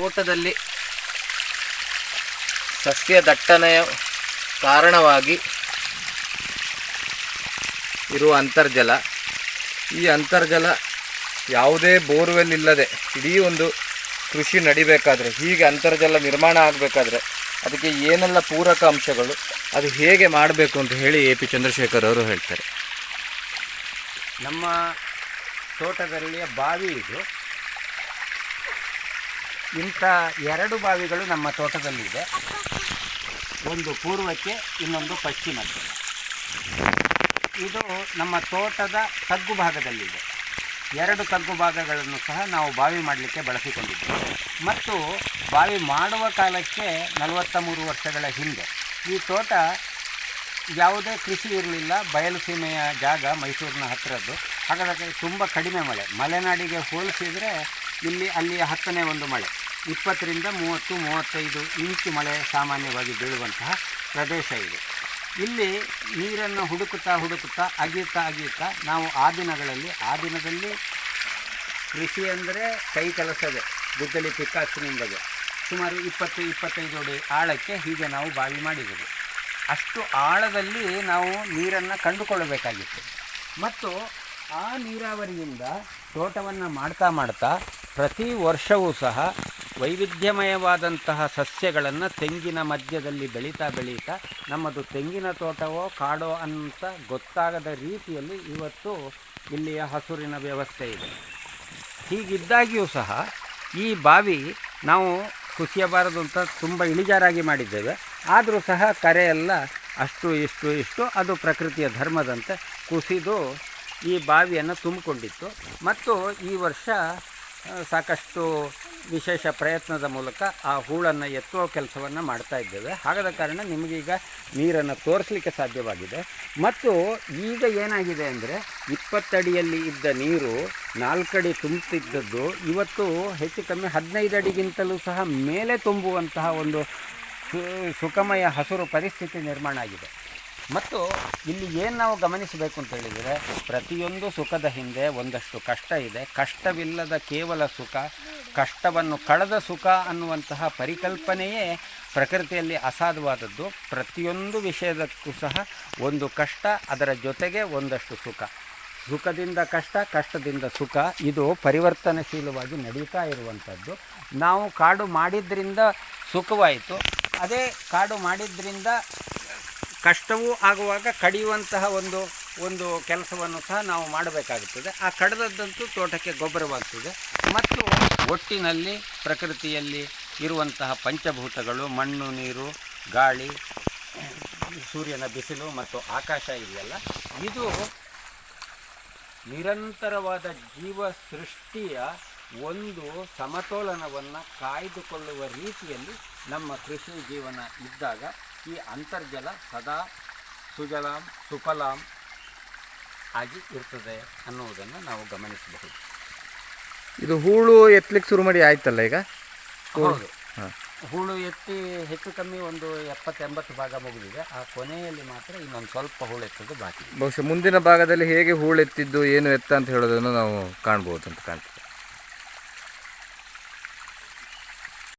ತೋಟದಲ್ಲಿ ಸಸ್ಯ ದಟ್ಟಣೆಯ ಕಾರಣವಾಗಿ ಇರುವ ಅಂತರ್ಜಲ. ಈ ಅಂತರ್ಜಲ ಯಾವುದೇ ಬೋರ್ವೆಲ್ ಇಲ್ಲದೆ ಇಡೀ ಒಂದು ಕೃಷಿ ನಡಿಬೇಕಾದರೆ, ಹೀಗೆ ಅಂತರ್ಜಲ ನಿರ್ಮಾಣ ಆಗಬೇಕಾದ್ರೆ ಅದಕ್ಕೆ ಏನೆಲ್ಲ ಪೂರಕ ಅಂಶಗಳು, ಅದು ಹೇಗೆ ಮಾಡಬೇಕು ಅಂತ ಹೇಳಿ ಎ ಪಿ ಚಂದ್ರಶೇಖರ್ ಅವರು ಹೇಳ್ತಾರೆ. ನಮ್ಮ ತೋಟದಲ್ಲಿಯ ಬಾವಿ ಇದು. ಇಂಥ ಎರಡು ಬಾವಿಗಳು ನಮ್ಮ ತೋಟದಲ್ಲಿದೆ. ಒಂದು ಪೂರ್ವಕ್ಕೆ, ಇನ್ನೊಂದು ಪಶ್ಚಿಮಕ್ಕೆ. ಇದು ನಮ್ಮ ತೋಟದ ತಗ್ಗು ಭಾಗದಲ್ಲಿದೆ. ಎರಡು ತಗ್ಗು ಭಾಗಗಳನ್ನು ಸಹ ನಾವು ಬಾವಿ ಮಾಡಲಿಕ್ಕೆ ಬಳಸಿಕೊಂಡಿದ್ದೇವೆ. ಮತ್ತು ಬಾವಿ ಮಾಡುವ ಕಾಲಕ್ಕೆ ನಲವತ್ತ ಮೂರು ವರ್ಷಗಳ ಹಿಂದೆ ಈ ತೋಟ ಯಾವುದೇ ಕೃಷಿ ಇರಲಿಲ್ಲ. ಬಯಲು ಸೀಮೆಯ ಜಾಗ ಮೈಸೂರಿನ ಹತ್ತಿರದ್ದು ಹಾಗಾದರೆ ತುಂಬ ಕಡಿಮೆ ಮಳೆ. ಮಲೆನಾಡಿಗೆ ಹೋಲಿಸಿದರೆ ಇಲ್ಲಿ ಅಲ್ಲಿ ಹತ್ತನೇ ಒಂದು ಮಳೆ. ಇಪ್ಪತ್ತರಿಂದ ಮೂವತ್ತು, ಮೂವತ್ತೈದು ಇಂಚು ಮಳೆ ಸಾಮಾನ್ಯವಾಗಿ ಬೀಳುವಂತಹ ಪ್ರದೇಶ ಇದು. ಇಲ್ಲಿ ನೀರನ್ನು ಹುಡುಕುತ್ತಾ ಹುಡುಕುತ್ತಾ ಅಗಿಯುತ್ತಾ ಅಗಿಯುತ್ತಾ ನಾವು ಆ ದಿನಗಳಲ್ಲಿ, ಆ ದಿನದಲ್ಲಿ ಕೃಷಿ ಅಂದರೆ ಕೈ ಕೆಲಸವೇ ಗುದ್ದಲಿ ಪಿಕ್ಕಾಸಿನಿಂದಲೇ ಸುಮಾರು ಇಪ್ಪತ್ತು, ಇಪ್ಪತ್ತೈದು ಅಡಿ ಆಳಕ್ಕೆ ಹೀಗೆ ನಾವು ಬಾವಿ ಮಾಡಿದೆವು. ಅಷ್ಟು ಆಳದಲ್ಲಿ ನಾವು ನೀರನ್ನು ಕಂಡುಕೊಳ್ಳಬೇಕಾಗಿತ್ತು. ಮತ್ತು ಆ ನೀರಾವರಿಯಿಂದ ತೋಟವನ್ನು ಮಾಡ್ತಾ ಮಾಡ್ತಾ ಪ್ರತಿ ವರ್ಷವೂ ಸಹ ವೈವಿಧ್ಯಮಯವಾದಂತಹ ಸಸ್ಯಗಳನ್ನು ತೆಂಗಿನ ಮಧ್ಯದಲ್ಲಿ ಬೆಳೀತಾ ಬೆಳೀತಾ ನಮ್ಮದು ತೆಂಗಿನ ತೋಟವೋ ಕಾಡೋ ಅಂತ ಗೊತ್ತಾಗದ ರೀತಿಯಲ್ಲಿ ಇವತ್ತು ಇಲ್ಲಿಯ ಹಸುರಿನ ವ್ಯವಸ್ಥೆ ಇದೆ. ಹೀಗಿದ್ದಾಗಿಯೂ ಸಹ ಈ ಬಾವಿ ನಾವು ಕುಸಿಯಬಾರದು ಅಂತ ತುಂಬ ಇಳಿಜಾರಾಗಿ ಮಾಡಿದ್ದೇವೆ. ಆದರೂ ಸಹ ಕರೆಯೆಲ್ಲ ಅಷ್ಟು ಇಷ್ಟು ಇಷ್ಟು ಅದು ಪ್ರಕೃತಿಯ ಧರ್ಮದಂತೆ ಕುಸಿದು ಈ ಬಾವಿಯನ್ನು ತುಂಬಿಕೊಂಡಿತ್ತು. ಮತ್ತು ಈ ವರ್ಷ ಸಾಕಷ್ಟು ವಿಶೇಷ ಪ್ರಯತ್ನದ ಮೂಲಕ ಆ ಹೂಳನ್ನು ಎತ್ತುವ ಕೆಲಸವನ್ನು ಮಾಡ್ತಾ ಇದ್ದೇವೆ. ಹಾಗಾದ ಕಾರಣ ನಿಮಗೀಗ ನೀರನ್ನು ತೋರಿಸಲಿಕ್ಕೆ ಸಾಧ್ಯವಾಗಿದೆ. ಮತ್ತು ಈಗ ಏನಾಗಿದೆ ಅಂದರೆ ಇಪ್ಪತ್ತಡಿಯಲ್ಲಿ ಇದ್ದ ನೀರು ನಾಲ್ಕಡಿ ತುಂಬುತ್ತಿದ್ದದ್ದು ಇವತ್ತು ಹೆಚ್ಚು ಕಮ್ಮಿ ಹದಿನೈದು ಅಡಿಗಿಂತಲೂ ಸಹ ಮೇಲೆ ತುಂಬುವಂತಹ ಒಂದು ಸುಖಮಯ ಹಸಿರು ಪರಿಸ್ಥಿತಿ ನಿರ್ಮಾಣ ಆಗಿದೆ. ಮತ್ತು ಇಲ್ಲಿ ಏನು ನಾವು ಗಮನಿಸಬೇಕು ಅಂತ ಹೇಳಿದರೆ, ಪ್ರತಿಯೊಂದು ಸುಖದ ಹಿಂದೆ ಒಂದಷ್ಟು ಕಷ್ಟ ಇದೆ. ಕಷ್ಟವಿಲ್ಲದ ಕೇವಲ ಸುಖ, ಕಷ್ಟವನ್ನು ಕಳೆದ ಸುಖ ಅನ್ನುವಂತಹ ಪರಿಕಲ್ಪನೆಯೇ ಪ್ರಕೃತಿಯಲ್ಲಿ ಅಸಾಧವಾದದ್ದು. ಪ್ರತಿಯೊಂದು ವಿಷಯದಕ್ಕೂ ಸಹ ಒಂದು ಕಷ್ಟ, ಅದರ ಜೊತೆಗೆ ಒಂದಷ್ಟು ಸುಖ. ಸುಖದಿಂದ ಕಷ್ಟ, ಕಷ್ಟದಿಂದ ಸುಖ, ಇದು ಪರಿವರ್ತನಶೀಲವಾಗಿ ನಡೀತಾ ಇರುವಂಥದ್ದು. ನಾವು ಕಾಡು ಮಾಡಿದ್ರಿಂದ ಸುಖವಾಯಿತು. ಅದೇ ಕಾಡು ಮಾಡಿದ್ರಿಂದ ಕಷ್ಟವೂ ಆಗುವಾಗ ಕಡಿಯುವಂತಹ ಒಂದು ಒಂದು ಕೆಲಸವನ್ನು ಸಹ ನಾವು ಮಾಡಬೇಕಾಗುತ್ತದೆ. ಆ ಕಡದದ್ದಂತೂ ತೋಟಕ್ಕೆ ಗೊಬ್ಬರವಾಗ್ತದೆ. ಮತ್ತು ಒಟ್ಟಿನಲ್ಲಿ ಪ್ರಕೃತಿಯಲ್ಲಿ ಇರುವಂತಹ ಪಂಚಭೂತಗಳು, ಮಣ್ಣು, ನೀರು, ಗಾಳಿ, ಸೂರ್ಯನ ಬಿಸಿಲು ಮತ್ತು ಆಕಾಶ ಇದೆಯಲ್ಲ ಇದು ನಿರಂತರವಾದ ಜೀವ ಸೃಷ್ಟಿಯ ಒಂದು ಸಮತೋಲನವನ್ನು ಕಾಯ್ದುಕೊಳ್ಳುವ ರೀತಿಯಲ್ಲಿ ನಮ್ಮ ಕೃಷಿ ಜೀವನ ಇದ್ದಾಗ ಈ ಅಂತರ್ಜಲ ಸದಾ ಸುಜಲಾಂ ಸುಫಲಾಂ ಆಗಿ ಇರ್ತದೆ ಅನ್ನುವುದನ್ನು ನಾವು ಗಮನಿಸಬಹುದು. ಇದು ಹೂಳು ಎತ್ತಲಿಕ್ಕೆ ಶುರು ಮಾಡಿ ಆಯ್ತಲ್ಲ ಈಗ? ಹೌದು. ಹೂಳು ಎತ್ತಿ ಹೆಚ್ಚು ಕಮ್ಮಿ ಒಂದು ಎಪ್ಪತ್ತೆಂಬತ್ತು ಭಾಗ ಮುಗಿದಿದೆ. ಆ ಕೊನೆಯಲ್ಲಿ ಮಾತ್ರ ಇನ್ನೊಂದು ಸ್ವಲ್ಪ ಹೂಳು ಎತ್ತೋದು ಬಾಕಿ. ಬಹುಶಃ ಮುಂದಿನ ಭಾಗದಲ್ಲಿ ಹೇಗೆ ಹೂಳು ಎತ್ತಿದ್ದು ಏನು ಎತ್ತ ಅಂತ ಹೇಳೋದನ್ನು ನಾವು ಕಾಣ್ಬೋದು ಅಂತ ಕಾಣ್ತದೆ.